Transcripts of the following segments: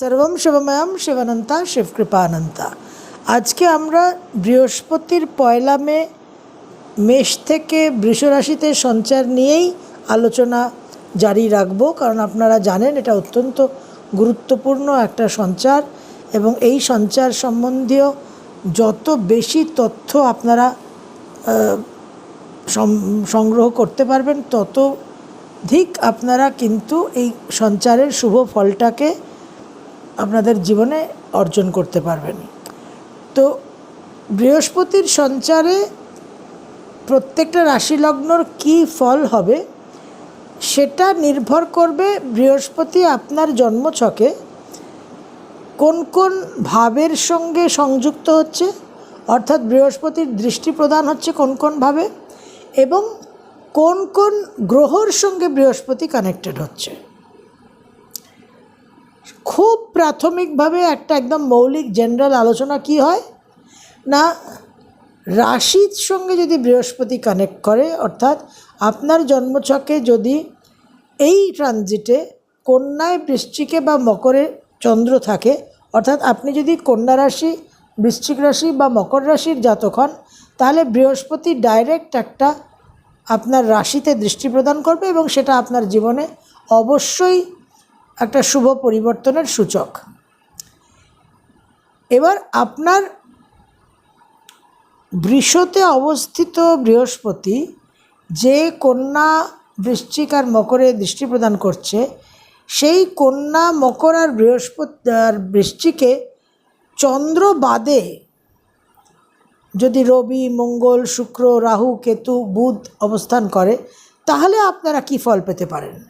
সর্বম শিবময়ম শিবানন্তা শিবকৃপানন্তা। আজকে আমরা বৃহস্পতির পয়লা মে, মেষ থেকে বৃষরাশিতে সঞ্চার নিয়েই আলোচনা জারি রাখব, কারণ আপনারা জানেন এটা অত্যন্ত গুরুত্বপূর্ণ একটা সঞ্চার এবং এই সঞ্চার সম্বন্ধীয় যত বেশি তথ্য আপনারা সংগ্রহ করতে পারবেন তত ততধিক আপনারা কিন্তু এই সঞ্চারের শুভ ফলটাকে আপনাদের জীবনে অর্জন করতে পারবেন। তো বৃহস্পতির সঞ্চারে প্রত্যেকটা রাশি লগ্নর কী ফল হবে সেটা নির্ভর করবে বৃহস্পতি আপনার জন্মছকে, কোন কোন ভাবের সঙ্গে সংযুক্ত হচ্ছে, অর্থাৎ বৃহস্পতির দৃষ্টি প্রদান হচ্ছে কোন কোন ভাবে, এবং কোন কোন গ্রহর সঙ্গে বৃহস্পতি কানেক্টেড হচ্ছে। খুব প্রাথমিকভাবে একটা একদম মৌলিক জেনারেল আলোচনা কি হয়? না, রাশির সঙ্গে যদি বৃহস্পতি কানেক্ট করে, অর্থাৎ আপনার জন্মছকে যদি এই ট্রানজিটে কন্যায় বৃশ্চিকে বা মকরে চন্দ্র থাকে, অর্থাৎ আপনি যদি কন্যা রাশি, বৃশ্চিক রাশি বা মকর রাশির জাতক হন, তাহলে বৃহস্পতি ডাইরেক্ট একটা আপনার রাশিতে দৃষ্টি প্রদান করবে এবং সেটা আপনার জীবনে অবশ্যই একটা শুভ পরিবর্তনের সূচক। এবার আপনার বৃষতে অবস্থিত বৃহস্পতি যে কন্যা বৃশ্চিক আর মকরে দৃষ্টি প্রদান করছে, সেই কন্যা, মকর আর বৃহস্পতি, আর বৃশ্চিকে চন্দ্র বাদে যদি রবি, মঙ্গল, শুক্র, রাহু, কেতু, বুধ অবস্থান করে, তাহলে আপনারা কি ফল পেতে পারেন?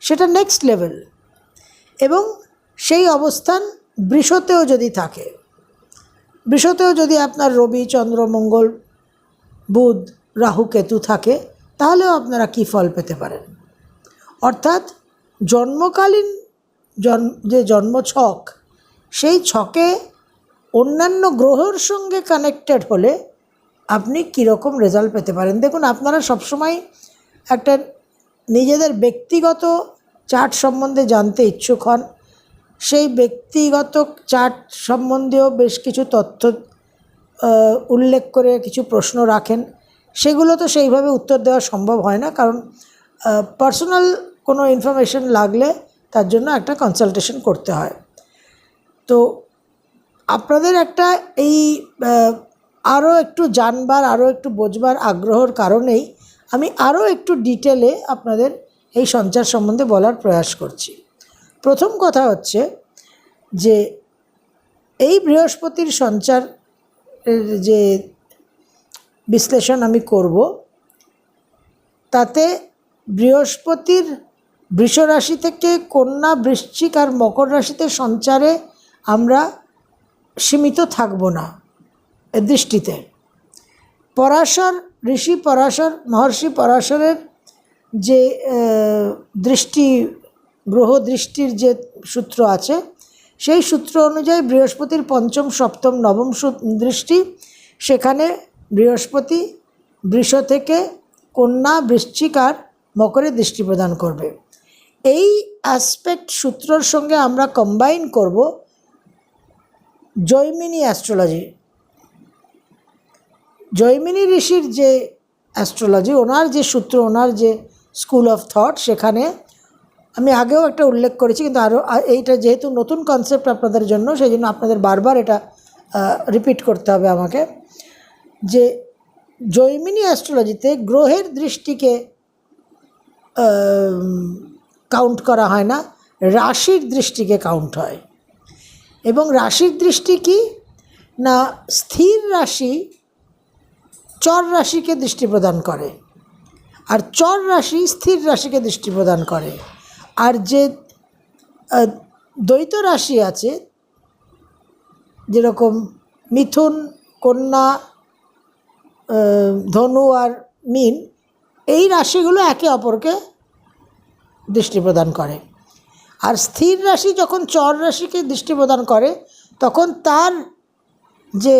সেটা নেক্সট লেভেল এবং সেই অবস্থান বৃষতেও যদি থাকে। বৃষতেও যদি আপনার রবি, চন্দ্র, মঙ্গল, বুধ, রাহু, কেতু থাকে, তাহলেও আপনারা কি ফল পেতে পারেন? অর্থাৎ জন্মকালীন জন যে জন্ম ছক সেই ছকে অন্যান্য গ্রহর সঙ্গে কানেক্টেড হলে আপনি কীরকম রেজাল্ট পেতে পারেন? দেখুন, আপনারা সবসময় একটা নিজেদের ব্যক্তিগত চার্ট সম্বন্ধে জানতে ইচ্ছুক হন। সেই ব্যক্তিগত চার্ট সম্বন্ধেও বেশ কিছু তথ্য উল্লেখ করে কিছু প্রশ্ন রাখেন। সেগুলো তো সেইভাবে উত্তর দেওয়া সম্ভব হয় না, কারণ পার্সোনাল কোনো ইনফরমেশন লাগলে তার জন্য একটা কনসালটেশন করতে হয়। তো আপনাদের একটা এই আরও একটু জানবার আরও একটু বোঝবার আগ্রহর কারণেই আমি আরও একটু ডিটেলে আপনাদের এই সঞ্চার সম্বন্ধে বলার প্রয়াস করছি। প্রথম কথা হচ্ছে যে এই বৃহস্পতির সঞ্চার যে বিশ্লেষণ আমি করব, তাতে বৃহস্পতির বৃষ রাশি থেকে কন্যা বৃশ্চিক আর মকর রাশিতে সঞ্চারে আমরা সীমিত থাকব না দৃষ্টিতে। পরাশর, ঋষি পরাশর, মহর্ষি পরাশরের যে দৃষ্টি গ্রহ দৃষ্টির যে সূত্র আছে, সেই সূত্র অনুযায়ী বৃহস্পতির পঞ্চম, সপ্তম, নবম দৃষ্টি, সেখানে বৃহস্পতি বৃষ থেকে কন্যা, বৃশ্চিক আর মকরে দৃষ্টি প্রদান করবে। এই অ্যাসপেক্ট সূত্রর সঙ্গে আমরা কম্বাইন করব জৈমিনী অ্যাস্ট্রোলজি জৈমিনী ঋষির যে অ্যাস্ট্রোলজি ওনার যে সূত্র, ওনার যে স্কুল অফ থট, সেখানে আমি আগেও একটা উল্লেখ করেছি, কিন্তু আরও এইটা যেহেতু নতুন কনসেপ্ট আপনাদের জন্য সেই জন্য আপনাদের বারবার এটা রিপিট করতে হবে আমাকে, যে জৈমিনী অ্যাস্ট্রোলজিতে গ্রহের দৃষ্টিকে কাউন্ট করা হয় না, রাশির দৃষ্টিকে কাউন্ট হয়। এবং রাশির দৃষ্টি কি? না, স্থির রাশি চর রাশিকে দৃষ্টি প্রদান করে। আর চর রাশি স্থির রাশিকে দৃষ্টি প্রদান করে। আর যে দ্বৈত রাশি আছে, যেরকম মিথুন, কন্যা ধনু আর মিন, এই রাশিগুলো একে অপরকে দৃষ্টি প্রদান করে। আর স্থির রাশি যখন চর রাশিকে দৃষ্টি প্রদান করে, তখন তার যে,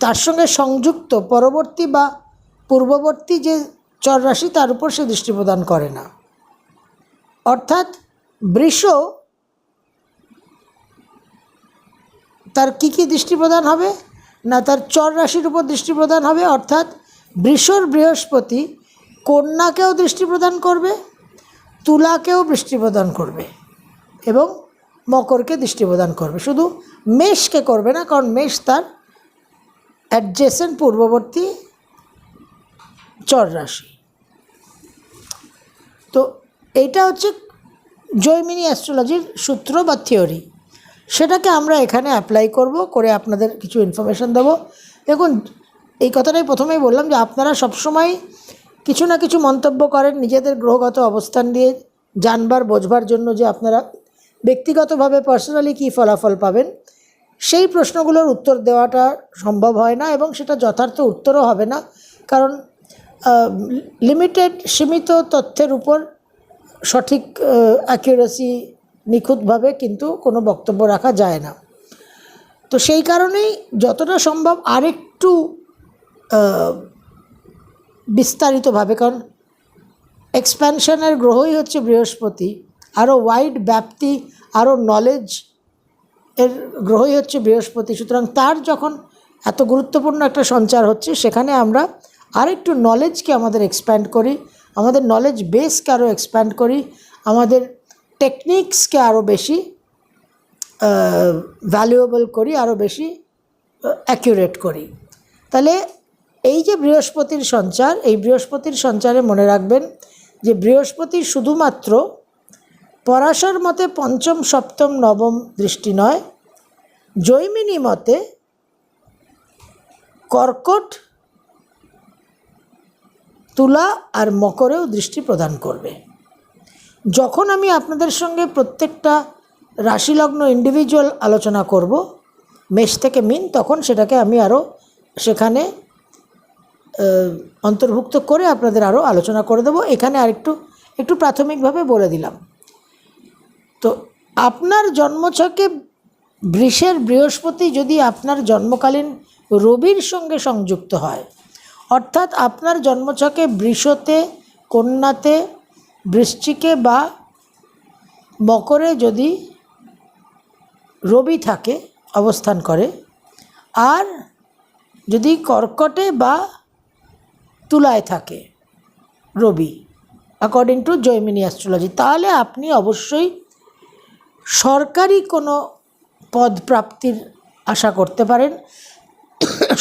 তার সঙ্গে সংযুক্ত, পরবর্তী বা পূর্ববর্তী যে চর রাশি তার উপর সে দৃষ্টি প্রদান করে না। অর্থাৎ বৃষ তার কি কি দৃষ্টি প্রদান হবে? না, তার চর রাশির উপর দৃষ্টি প্রদান হবে। অর্থাৎ বৃষর বৃহস্পতি কন্যাকেও দৃষ্টি প্রদান করবে, তুলাকেও দৃষ্টি প্রদান করবে এবং মকরকে দৃষ্টি প্রদান করবে। শুধু মেষকে করবে না, কারণ মেষ তার অ্যাডজেসেন্ট পূর্ববর্তী চর রাশি। তো এইটা হচ্ছে জৈমিনী অ্যাস্ট্রোলজির সূত্র বা থিওরি সেটাকে আমরা এখানে অ্যাপ্লাই করব, করে আপনাদের কিছু ইনফরমেশন দেবো। দেখুন, এই কথাটাই প্রথমেই বললাম যে আপনারা সবসময় কিছু না কিছু মন্তব্য করেন নিজেদের গ্রহগত অবস্থান দিয়ে, জানবার, বোঝবার জন্য যে আপনারা ব্যক্তিগতভাবে পার্সোনালি কী ফলাফল পাবেন। সেই প্রশ্নগুলোর উত্তর দেওয়াটা সম্ভব হয় না এবং সেটা যথার্থ উত্তরও হবে না। কারণ লিমিটেড সীমিত তথ্যের উপর সঠিক অ্যাকিউরেসি নিখুঁতভাবে কিন্তু কোনো বক্তব্য রাখা যায় না। তো সেই কারণেই যতটা সম্ভব আরেকটু বিস্তারিতভাবে, কারণ এক্সপ্যানশনের গ্রহই হচ্ছে বৃহস্পতি আরও ওয়াইড ব্যাপ্তি আরও নলেজ এর গ্রহই হচ্ছে বৃহস্পতি। সুতরাং তার যখন এত গুরুত্বপূর্ণ একটা সঞ্চার হচ্ছে, সেখানে আমরা আরেকটু নলেজকে আমাদের এক্সপ্যান্ড করি, আমাদের নলেজ বেসকে আরও এক্সপ্যান্ড করি, আমাদের টেকনিক্সকে আরও বেশি ভ্যালুয়েবল করি আরও বেশি অ্যাকিউরেট করি। তাহলে এই যে বৃহস্পতির সঞ্চার, এই বৃহস্পতির সঞ্চারে মনে রাখবেন যে বৃহস্পতি শুধুমাত্র পরাশর মতে পঞ্চম, সপ্তম, নবম দৃষ্টি নয়, জৈমিনী মতে কর্কট তুলা আর মকরেও দৃষ্টি প্রদান করবে। যখন আমি আপনাদের সঙ্গে প্রত্যেকটা রাশিলগ্ন ইন্ডিভিজুয়াল আলোচনা করব, মেষ থেকে মিন, তখন সেটাকে আমি আরও সেখানে অন্তর্ভুক্ত করে আপনাদের আরও আলোচনা করে দেবো। এখানে আরেকটু, একটু প্রাথমিকভাবে বলে দিলাম। তো আপনার জন্মছকে বৃষের বৃহস্পতি যদি আপনার জন্মকালীন রবির সঙ্গে সংযুক্ত হয় অর্থাৎ আপনার জন্মছকে বৃষতে, কন্যাতে বৃশ্চিকে বা মকরে যদি রবি থাকে, অবস্থান করে, আর যদি কর্কটে বা তুলায় থাকে, Rabi according to Jaimini astrology তাহলে আপনি অবশ্যই সরকারি কোনো পদ প্রাপ্তির আশা করতে পারেন।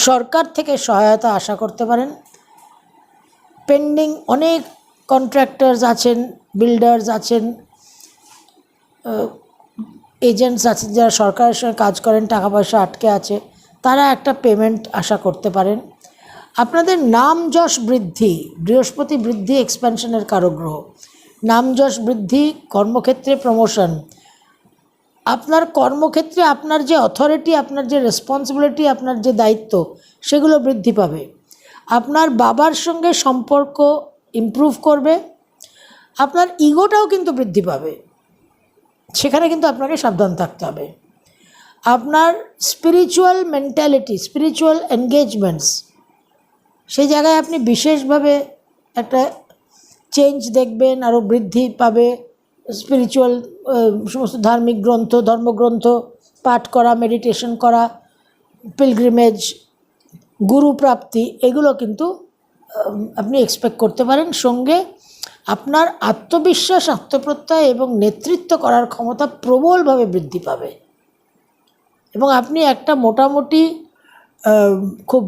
সরকার থেকে সহায়তা আশা করতে পারেন। পেন্ডিং অনেক কন্ট্রাক্টার্স আছেন বিল্ডার্স আছেন এজেন্টস আছেন যারা সরকারের সঙ্গে কাজ করেন, টাকা পয়সা আটকে আছে, তারা একটা পেমেন্ট আশা করতে পারেন। আপনাদের নাম যশ বৃদ্ধি, বৃহস্পতি বৃদ্ধি এক্সপ্যানশনের কারক গ্রহ নাম যশ বৃদ্ধি, কর্মক্ষেত্রে প্রমোশন আপনার কর্মক্ষেত্রে আপনার যে অথরিটি আপনার যে রেসপন্সিবিলিটি আপনার যে দায়িত্ব, সেগুলো বৃদ্ধি পাবে। আপনার বাবার সঙ্গে সম্পর্ক ইমপ্রুভ করবে। আপনার ইগোটাও কিন্তু বৃদ্ধি পাবে। সেখানে কিন্তু আপনাকে সাবধান থাকতে হবে। আপনার স্পিরিচুয়াল মেন্টালিটি স্পিরিচুয়াল এনগেজমেন্টস সেই জায়গায় আপনি বিশেষভাবে একটা চেঞ্জ দেখবেন আরও বৃদ্ধি পাবে। স্পিরিচুয়াল সমস্ত ধার্মিক গ্রন্থ, ধর্মগ্রন্থ, পাঠ করা মেডিটেশন করা পিলগ্রিমেজ গুরু প্রাপ্তি, এগুলো কিন্তু আপনি এক্সপেক্ট করতে পারেন সঙ্গে আপনার আত্মবিশ্বাস, আত্মপ্রত্যয় এবং নেতৃত্ব করার ক্ষমতা প্রবলভাবে বৃদ্ধি পাবে। এবং আপনি একটা মোটামুটি খুব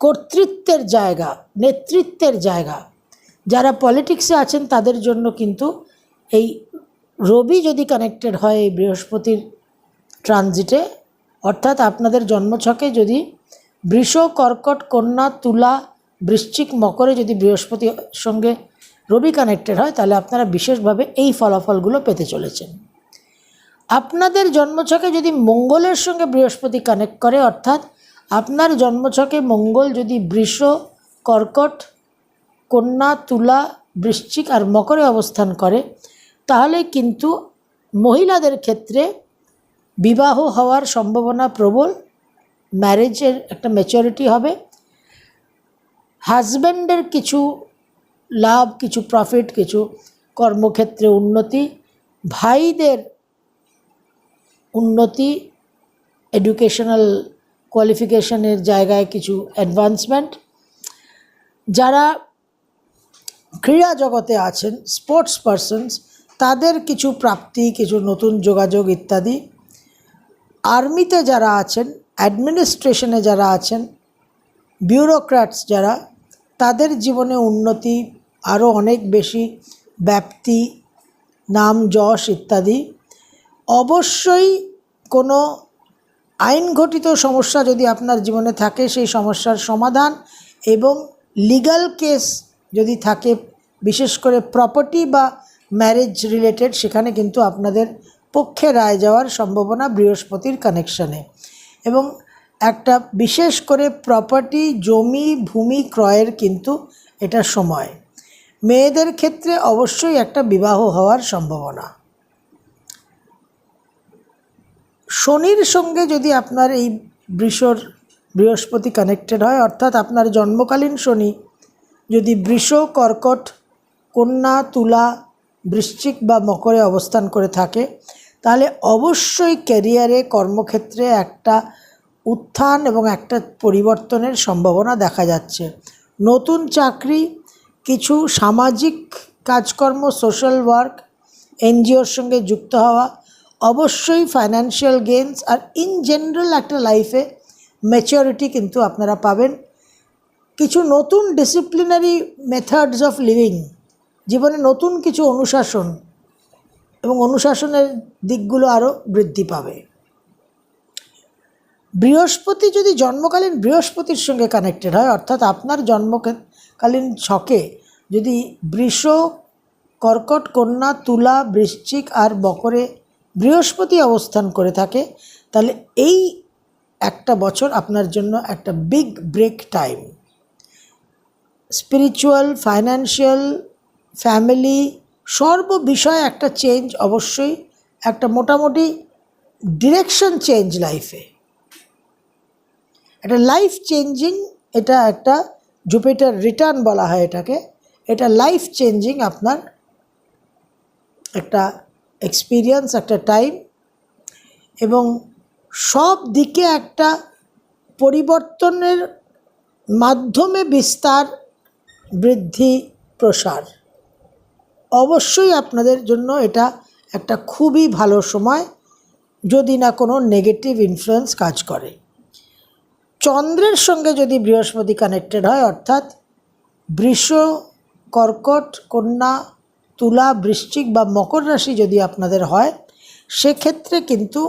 কর্তৃত্বের জায়গা, নেতৃত্বের জায়গা যারা পলিটিক্সে আছেন, তাদের জন্য কিন্তু এই রবি যদি কানেক্টেড হয় এই বৃহস্পতির ট্রানজিটে অর্থাৎ আপনাদের জন্মছকে যদি বৃষ, কর্কট, কন্যা, তুলা, বৃশ্চিক, মকরে যদি বৃহস্পতির সঙ্গে রবি কানেক্টেড হয়, তাহলে আপনারা বিশেষভাবে এই ফলাফলগুলো পেতে চলেছেন। আপনাদের জন্মছকে যদি মঙ্গলের সঙ্গে বৃহস্পতি কানেক্ট করে, অর্থাৎ আপনার জন্মছকে মঙ্গল যদি বৃষ, কর্কট কন্যা, তুলা, বৃশ্চিক আর মকরে অবস্থান করে, তাহলে কিন্তু মহিলাদের ক্ষেত্রে বিবাহ হওয়ার সম্ভাবনা প্রবল ম্যারেজের একটা ম্যাচুরিটি হবে হাজব্যান্ডের কিছু লাভ, কিছু প্রফিট কিছু কর্মক্ষেত্রে উন্নতি, ভাইদের উন্নতি এডুকেশনাল কোয়ালিফিকেশনের জায়গায় কিছু অ্যাডভান্সমেন্ট যারা ক্রীড়া জগতে আছেন স্পোর্টস পারসনস তাদের কিছু প্রাপ্তি, কিছু নতুন যোগাযোগ ইত্যাদি। আর্মিতে যারা আছেন অ্যাডমিনিস্ট্রেশনে যারা আছেন বিউরোক্র্যাটস যারা, তাদের জীবনে উন্নতি আরও অনেক বেশি ব্যাপ্তি, নাম যশ ইত্যাদি। অবশ্যই কোনো আইন ঘটিত সমস্যা যদি আপনার জীবনে থাকে, সেই সমস্যার সমাধান এবং লিগ্যাল কেস যদি থাকে বিশেষ করে প্রপার্টি বা ম্যারেজ রিলেটেড সেখানে কিন্তু আপনাদের পক্ষে রায় যাওয়ার সম্ভাবনা বৃহস্পতির কানেকশানে এবং একটা বিশেষ করে প্রপার্টি জমি, ভূমি ক্রয়ের কিন্তু এটা সময়। মেয়েদের ক্ষেত্রে অবশ্যই একটা বিবাহ হওয়ার সম্ভাবনা। শনির সঙ্গে যদি আপনার এই বৃষর, বৃহস্পতি কানেক্টেড হয়, অর্থাৎ আপনার জন্মকালীন শনি যদি বৃষ, কর্কট কন্যা, তুলা, বৃশ্চিক বা মকরে অবস্থান করে থাকে, তাহলে অবশ্যই ক্যারিয়ারে কর্মক্ষেত্রে একটা উত্থান এবং একটা পরিবর্তনের সম্ভাবনা দেখা যাচ্ছে। নতুন চাকরি, কিছু সামাজিক কাজকর্ম সোশ্যাল ওয়ার্ক এনজিওর সঙ্গে যুক্ত হওয়া, অবশ্যই ফাইন্যান্সিয়াল গেমস আর ইন জেনারেল একটা লাইফে ম্যাচিওরিটি কিন্তু আপনারা পাবেন। কিছু নতুন ডিসিপ্লিনারি মেথডস অফ লিভিং জীবনে নতুন কিছু অনুশাসন এবং অনুশাসনের দিকগুলো আরও বৃদ্ধি পাবে। বৃহস্পতি যদি জন্মকালীন বৃহস্পতির সঙ্গে কানেক্টেড হয়, অর্থাৎ আপনার জন্মকালীন ছকে যদি বৃষ, কর্কট, কন্যা, তুলা, বৃশ্চিক আর বকরে বৃহস্পতি অবস্থান করে থাকে, তাহলে এই একটা বছর আপনার জন্য একটা big break time spiritual financial family সর্ব বিষয়ে একটা চেঞ্জ অবশ্যই, একটা মোটামুটি ডিরেকশন চেঞ্জ লাইফে একটা লাইফ চেঞ্জিং এটা একটা জুপিটার রিটার্ন বলা হয় এটাকে। এটা লাইফ চেঞ্জিং আপনার একটা এক্সপিরিয়েন্স একটা টাইম এবং সব দিকে একটা পরিবর্তনের মাধ্যমে বিস্তার, বৃদ্ধি, প্রসার। অবশ্যই আপনাদের জন্য এটা একটা খুবই ভালো সময়, যদি না কোনো নেগেটিভ ইনফ্লুয়েন্স কাজ করে। চন্দ্রের সঙ্গে যদি বৃহস্পতি কানেক্টেড হয়, অর্থাৎ বৃষ, কর্কট, কন্যা, তুলা, বৃশ্চিক বা মকর রাশি যদি আপনাদের হয়, সেক্ষেত্রে কিন্তু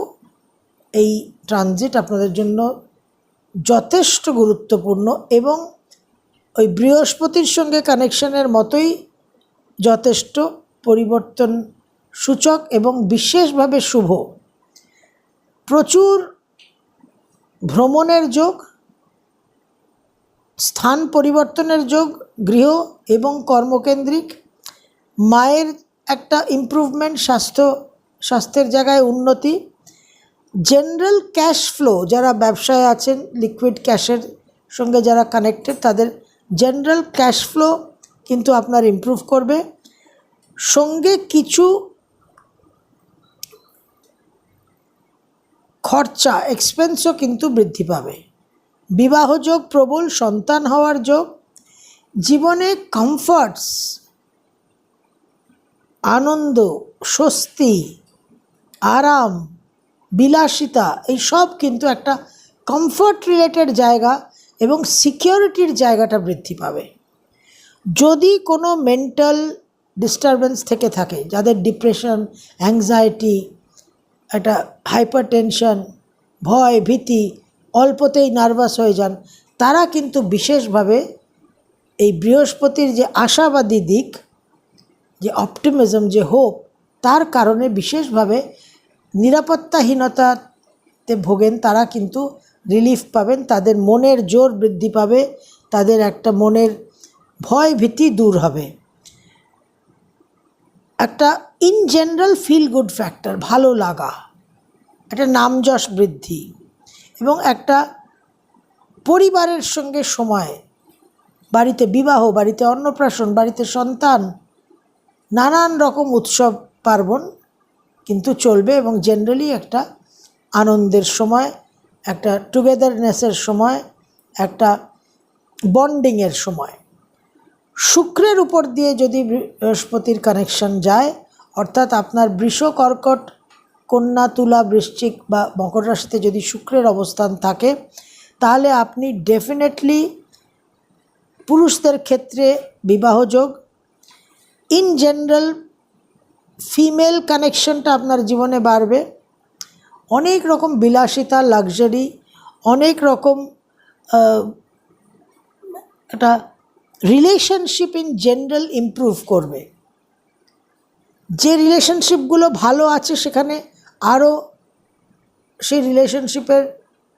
এই ট্রানজিট আপনাদের জন্য যথেষ্ট গুরুত্বপূর্ণ এবং ওই বৃহস্পতির সঙ্গে কানেকশনের মতোই যথেষ্ট পরিবর্তন সূচক এবং বিশেষভাবে শুভ। প্রচুর ভ্রমণের যোগ, স্থান পরিবর্তনের যোগ, গৃহ এবং কর্মকেন্দ্রিক, মায়ের একটা ইমপ্রুভমেন্ট স্বাস্থ্য, স্বাস্থ্যের জায়গায় উন্নতি জেনারেল ক্যাশ ফ্লো যারা ব্যবসায় আছেন লিকুইড ক্যাশের সঙ্গে যারা কানেক্টেড তাদের জেনারেল ক্যাশ ফ্লো কিন্তু আপনার ইমপ্রুভ করবে। সঙ্গে কিছু খরচা এক্সপেন্সও কিন্তু বৃদ্ধি পাবে। বিবাহযোগ প্রবল সন্তান হওয়ার যোগ। জীবনে কমফর্টস আনন্দ, স্বস্তি, আরাম, বিলাসিতা, এই সব কিন্তু একটা কমফর্ট রিলেটেড জায়গা এবং সিকিউরিটির জায়গাটা বৃদ্ধি পাবে। যদি কোনো মেন্টাল ডিস্টারবেন্স থেকে থাকে, যাদের ডিপ্রেশন অ্যাংজাইটি একটা হাইপার টেনশন ভয়, ভীতি, অল্পতেই নার্ভাস হয়ে যান, তারা কিন্তু বিশেষভাবে এই বৃহস্পতির যে আশাবাদী দিক, যে অপটিমিজম যে হোপ তার কারণে বিশেষভাবে নিরাপত্তাহীনতাতে ভোগেন, তারা কিন্তু রিলিফ পাবেন, তাদের মনের জোর বৃদ্ধি পাবে, তাদের একটা মনের ভয় ভীতি দূর হবে। একটা in general feel good factor ভালো লাগা। একটা নামযশ বৃদ্ধি। এবং একটা পরিবারের সঙ্গে সময়, বাড়িতে বিবাহ, বাড়িতে অন্নপ্রাশন, বাড়িতে সন্তান, নানান রকম উৎসব, পার্বণ কিন্তু চলবে এবং জেনারেলি একটা আনন্দের সময়, একটা টুগেদারনেসের সময়, একটা বন্ডিংয়ের সময়। শুক্রের উপর দিয়ে যদি বৃহস্পতির কানেকশন যায়, অর্থাৎ আপনার বৃষ কর্কট, কন্যা, তুলা, বৃশ্চিক বা মকর রাশিতে যদি শুক্রের অবস্থান থাকে, তাহলে আপনি ডেফিনেটলি পুরুষদের ক্ষেত্রে বিবাহযোগ ইন জেনারেল ফিমেল কানেকশনটা আপনার জীবনে বাড়বে। অনেক রকম বিলাসিতা লাক্সারি অনেক রকম একটা রিলেশনশিপ ইন জেনারেল ইমপ্রুভ করবে। যে রিলেশনশিপগুলো ভালো আছে সেখানে আরও সেই রিলেশনশিপের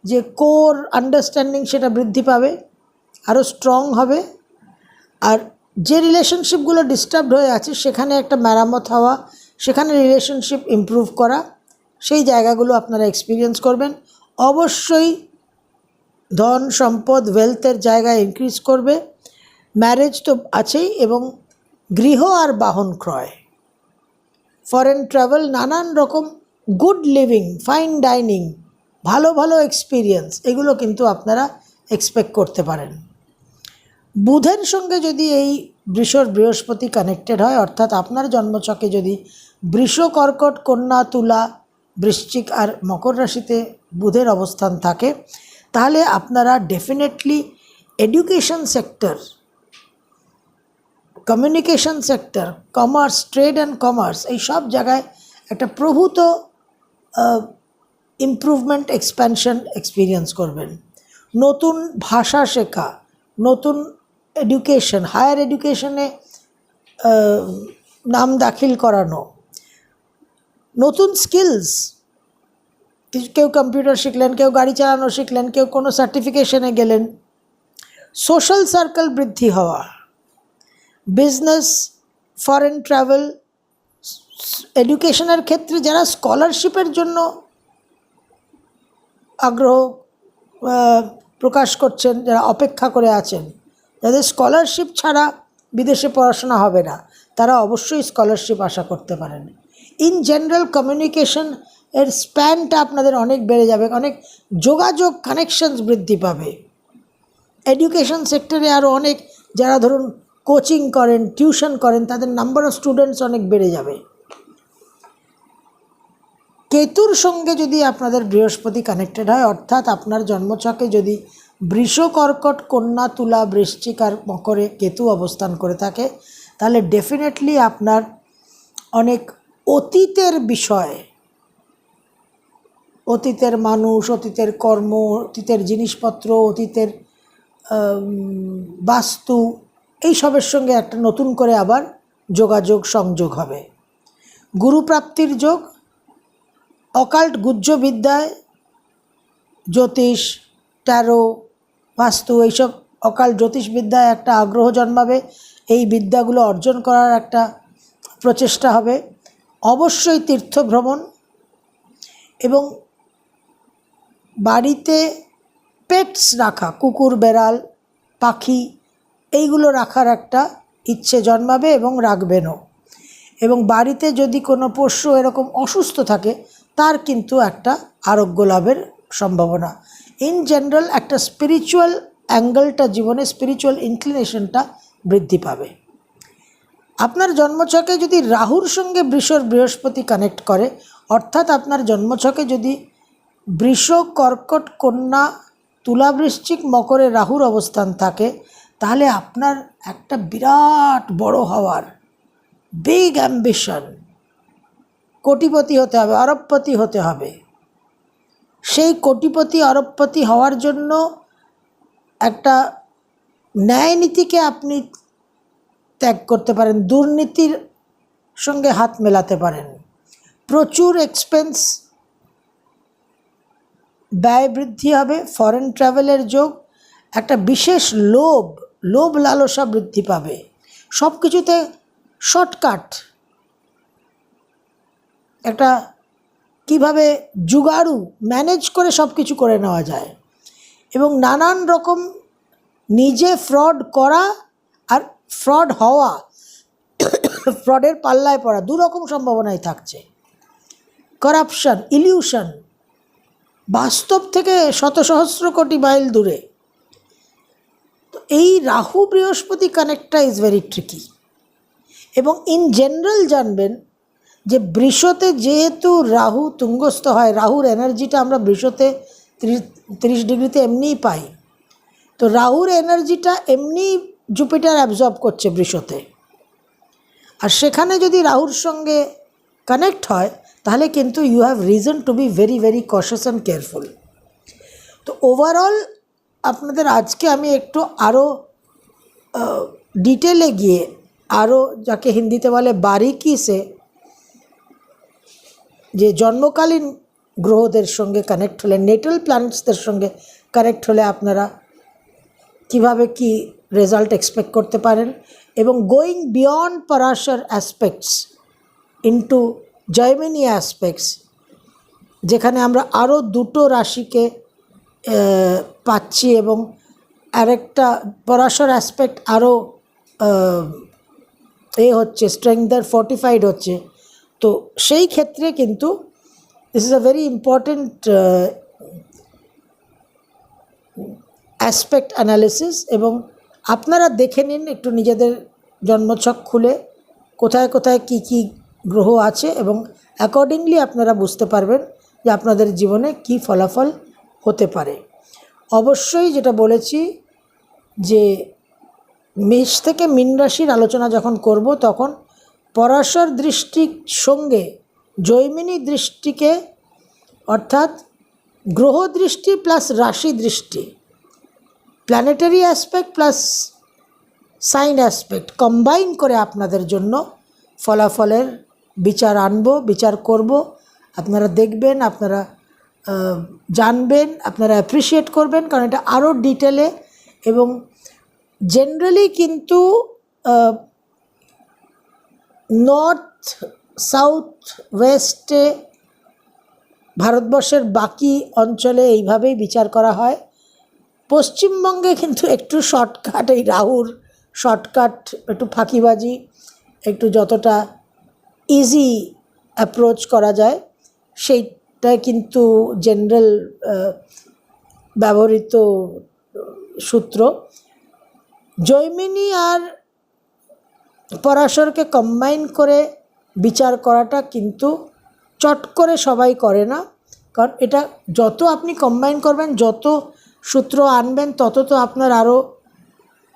যে কোর আন্ডারস্ট্যান্ডিং সেটা বৃদ্ধি পাবে আরও স্ট্রং হবে। আর যে রিলেশনশিপগুলো ডিস্টার্বড হয়ে আছে সেখানে একটা মেরামত হওয়া, সেখানে রিলেশনশিপ ইমপ্রুভ করা, সেই জায়গাগুলো আপনারা এক্সপিরিয়েন্স করবেন। অবশ্যই ধন, সম্পদ ওয়েলথের জায়গা ইনক্রিজ করবে। ম্যারেজ তো আছেই এবং গৃহ আর বাহন ক্রয়। ফরেন ট্রাভেল নানান রকম গুড লিভিং ফাইন ডাইনিং ভালো ভালো এক্সপিরিয়েন্স এগুলো কিন্তু আপনারা এক্সপেক্ট করতে পারেন। বুধের সঙ্গে যদি এই বৃষর বৃহস্পতি কানেক্টেড হয়, অর্থাৎ আপনার জন্মচকে যদি বৃষ, কর্কট, কন্যা, তুলা, বৃশ্চিক আর মকর রাশিতে বুধের অবস্থান থাকে, তাহলে আপনারা definitely education sector communication sector commerce trade and commerce এই সব জায়গায় একটা প্রভূত ইমপ্রুভমেন্ট এক্সপ্যানশন এক্সপিরিয়েন্স করবেন। নতুন ভাষা শেখা, নতুন এডুকেশন হায়ার এডুকেশনে নাম দাখিল করানো। নতুন স্কিলস কেউ কম্পিউটার শিখলেন, কেউ গাড়ি চালানো শিখলেন, কেউ কোনো সার্টিফিকেশনে গেলেন। সোশ্যাল সার্কেল বৃদ্ধি হওয়া। বিজনেস ফরেন ট্রাভেল এডুকেশনের ক্ষেত্রে যারা স্কলারশিপের জন্য আগ্রহ প্রকাশ করছেন, যারা অপেক্ষা করে আছেন, যাদের স্কলারশিপ ছাড়া বিদেশে পড়াশোনা হবে না, তারা অবশ্যই স্কলারশিপ আশা করতে পারেন। ইন জেনারেল কমিউনিকেশন এর স্প্যানটা আপনাদের অনেক বেড়ে যাবে, অনেক যোগাযোগ কানেকশনস বৃদ্ধি পাবে। এডুকেশন সেক্টরে আরও অনেক, যারা ধরুন কোচিং করেন টিউশন করেন তাদের নাম্বার অফ স্টুডেন্টস অনেক বেড়ে যাবে। কেতুর সঙ্গে যদি আপনাদের বৃহস্পতি কানেক্টেড হয় অর্থাৎ আপনার জন্মছকে যদি বৃষ কর্কট কন্যা তুলা বৃশ্চিক আর মকরে কেতু অবস্থান করে থাকে তাহলে ডেফিনেটলি আপনার অনেক অতীতের বিষয় অতীতের মানুষ অতীতের কর্ম অতীতের জিনিসপত্র অতীতের আম, বাস্তু এইসবের সঙ্গে একটা নতুন করে আবার যোগাযোগ সংযোগ হবে। গুরুপ্রাপ্তির যোগ, অকাল্ট গুহ্য বিদ্যায় জ্যোতিষ, ট্যারো, বাস্তু, এইসব অকাল জ্যোতিষবিদ্যায় একটা আগ্রহ জন্মাবে। এই বিদ্যাগুলো অর্জন করার একটা প্রচেষ্টা হবে। অবশ্যই তীর্থ ভ্রমণ এবং বাড়িতে পেটস রাখা, কুকুর, বেড়াল, পাখি এইগুলো রাখার একটা ইচ্ছে জন্মাবে এবং রাখবেনও। এবং বাড়িতে যদি কোনো পোষ্য এরকম অসুস্থ থাকে, তার কিন্তু একটা আরোগ্য লাভের সম্ভাবনা। ইন জেনারেল একটা স্পিরিচুয়াল অ্যাঙ্গেলটা জীবনে স্পিরিচুয়াল ইনক্লিনেশনটা বৃদ্ধি পাবে। আপনার জন্মছকে যদি রাহুর সঙ্গে বৃষর বৃহস্পতি কানেক্ট করে, অর্থাৎ আপনার জন্মছকে যদি বৃষ, কর্কট, কন্যা, তুলা বৃশ্চিক, মকরে রাহুর অবস্থান থাকে তাহলে আপনার একটা বিরাট বড় হওয়ার বিগ অ্যাম্বিশন কোটিপতি হতে হবে অরবপতি হতে হবে। সেই কোটিপতি অরবপতি হওয়ার জন্য একটা ন্যায় নীতিকে আপনি ত্যাগ করতে পারেন, দুর্নীতির সঙ্গে হাত মেলাতে পারেন। প্রচুর এক্সপেন্স ব্যয় বৃদ্ধি হবে ফরেন ট্রাভেলের যোগ, একটা বিশেষ লোভ লোভ লালসা বৃদ্ধি পাবে। সব কিছুতে শর্টকাট। একটা কীভাবে জুগাড়ু ম্যানেজ করে সব কিছু করে নেওয়া যায়। এবং নানান রকম নিজে ফ্রড করা আর ফ্রড হওয়া, ফ্রডের পাল্লায় পড়া, দু রকম সম্ভাবনাই থাকছে। Corruption, illusion. বাস্তব থেকে শত সহস্র কোটি মাইল দূরে। তো এই রাহু বৃহস্পতি কানেক্টটা ইজ ভেরি ট্রিকি এবং ইন জেনারেল জানবেন যে বৃষতে যেহেতু রাহু তুঙ্গস্থ হয়, রাহুর এনার্জিটা আমরা বৃষতে ত্রিশ ডিগ্রিতে এমনিই পাই। তো রাহুর এনার্জিটা এমনি জুপিটার অ্যাবজর্ব করছে বৃষতে। আর সেখানে যদি রাহুর সঙ্গে কানেক্ট হয়, তাহলে কিন্তু you have reason to be very very cautious and careful তো ওভারঅল আপনাদের আজকে আমি একটু আরও ডিটেলে গিয়ে আরও যাকে হিন্দিতে বলে বারিকি সে, যে জন্মকালীন গ্রহদের সঙ্গে কানেক্ট হলে নেটাল প্ল্যানেটসদের সঙ্গে কানেক্ট হলে আপনারা কীভাবে কি রেজাল্ট এক্সপেক্ট করতে পারেন এবং going beyond Parashara aspects into Jaimini aspects যেখানে আমরা আরও দুটো রাশিকে পাচ্ছি এবং আরেকটা পরাশর অ্যাসপেক্ট আরও এ হচ্ছে স্ট্রেংদার ফর্টিফাইড হচ্ছে। তো সেই ক্ষেত্রে কিন্তু this is a very important aspect analysis এবং আপনারা দেখে নিন, একটু নিজেদের জন্মছক খুলে কোথায় কোথায় কি কি গ্রহ আছে এবং অ্যাকর্ডিংলি আপনারা বুঝতে পারবেন যে আপনাদের জীবনে কি ফলাফল হতে পারে। অবশ্যই যেটা বলেছি যে মেষ থেকে মীন রাশির আলোচনা যখন করব তখন পরাশর দৃষ্টির সঙ্গে জৈমিনী দৃষ্টিকে অর্থাৎ গ্রহ দৃষ্টি প্লাস রাশি দৃষ্টি planetary aspect plus sign aspect combine করে আপনাদের জন্য ফলাফলের বিচার আনব, বিচার করব। আপনারা দেখবেন, আপনারা জানবেন, আপনারা অ্যাপ্রিসিয়েট করবেন, কারণ এটা আরও ডিটেলে এবং জেনারেলি কিন্তু নর্থ সাউথ ওয়েস্টে ভারতবর্ষের বাকি অঞ্চলে এইভাবেই বিচার করা হয়। পশ্চিমবঙ্গে কিন্তু একটু শর্টকাট এই রাহুর শর্টকাট একটু ফাঁকিবাজি, একটু যতটা ইজি অ্যাপ্রোচ করা যায় সেইটা কিন্তু জেনারেল ব্যবহৃত সূত্র। জৈমিনী আর পরাশরকে কম্বাইন করে বিচার করাটা কিন্তু চট করে সবাই করে না। কারণ এটা যত আপনি কম্বাইন করবেন, যত সূত্র আনবেন, তত তো আপনার আরও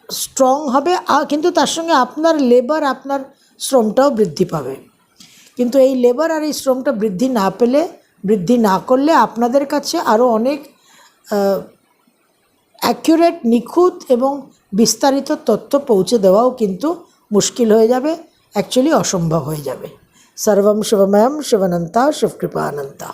স্ট্রং হবে। কিন্তু তার সঙ্গে আপনার লেবার আপনার শ্রমটাও বৃদ্ধি পাবে। কিন্তু এই লেবার আর এই শ্রমটা বৃদ্ধি না পেলে বৃদ্ধি না করলে আপনাদের কাছে আরও অনেক অ্যাকিউরেট নিখুঁত এবং বিস্তারিত তথ্য পৌঁছে দেওয়াও কিন্তু মুশকিল হয়ে যাবে অ্যাকচুয়ালি অসম্ভব হয়ে যাবে। সর্বম শুভময়ম, শুভনন্তা শিবকৃপানন্তা